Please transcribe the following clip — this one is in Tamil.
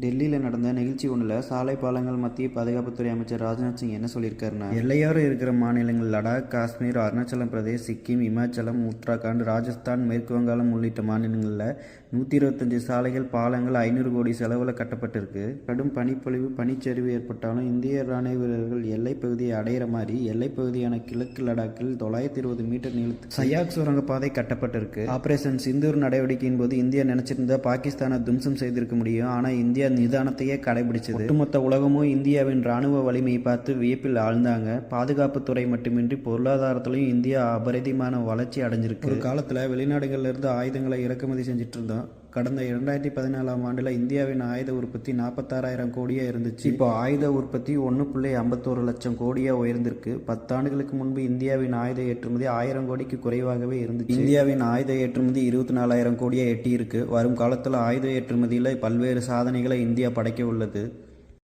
டெல்லியில் நடந்த நிகழ்ச்சி ஒன்றில் சாலை பாலங்கள் மத்திய பாதுகாப்புத்துறை அமைச்சர் ராஜ்நாத் சிங் என்ன சொல்லியிருக்காருன்னா எல்லையோரம் இருக்கிற மாநிலங்கள் லடாக் காஷ்மீர் அருணாச்சலம் பிரதேஷ் சிக்கிம் இமாச்சலம் உத்தராகண்ட் ராஜஸ்தான் மேற்கு வங்காளம் உள்ளிட்ட மாநிலங்களில் நூற்றி இருபத்தஞ்சு சாலைகள் பாலங்கள் ஐநூறு கோடி செலவில் கட்டப்பட்டிருக்கு. கடும் பனிப்பொழிவு பனிச்சரிவு ஏற்பட்டாலும் இந்திய ராணுவ வீரர்கள் எல்லைப் பகுதியை அடையிற மாதிரி எல்லைப் பகுதியான கிழக்கு லடாக்கில் தொள்ளாயிரத்தி இருபது மீட்டர் நீளத்துக்கு சயாக் சுரங்கப்பாதை கட்டப்பட்டிருக்கு. ஆபரேஷன் சிந்தூர் நடவடிக்கையின் போது இந்தியா நினைச்சிருந்தா பாகிஸ்தானை தும்சம் செய்திருக்க முடியும். ஆனால் இந்தியா நிதானத்தையே கடைபிடிச்சது. ஒட்டுமொத்த உலகமும் இந்தியாவின் ராணுவ வலிமையை பார்த்து வியப்பில் ஆழ்ந்தாங்க. பாதுகாப்புத்துறை மட்டுமின்றி பொருளாதாரத்திலையும் இந்தியா அபரிதமான வளர்ச்சி அடைஞ்சிருக்கு. ஒரு காலத்தில் வெளிநாடுகள்ல இருந்து ஆயுதங்களை இறக்குமதி செஞ்சுட்டு இருந்தோம். கடந்த இரண்டாயிரத்தி பதினாலாம் ஆண்டில் இந்தியாவின் ஆயுத உற்பத்தி நாற்பத்தாறாயிரம் கோடியாக இருந்துச்சு. இப்போ ஆயுத உற்பத்தி ஒன்று புள்ளி ஐம்பத்தோரு லட்சம் கோடியாக உயர்ந்திருக்கு. பத்தாண்டுகளுக்கு முன்பு இந்தியாவின் ஆயுத ஏற்றுமதி ஆயிரம் கோடிக்கு குறைவாகவே இருந்துச்சு. இந்தியாவின் ஆயுத ஏற்றுமதி இருபத்தி நாலாயிரம் கோடியாக எட்டியிருக்கு. வரும் காலத்தில் ஆயுத ஏற்றுமதியில் பல்வேறு சாதனைகளை இந்தியா படைக்க உள்ளது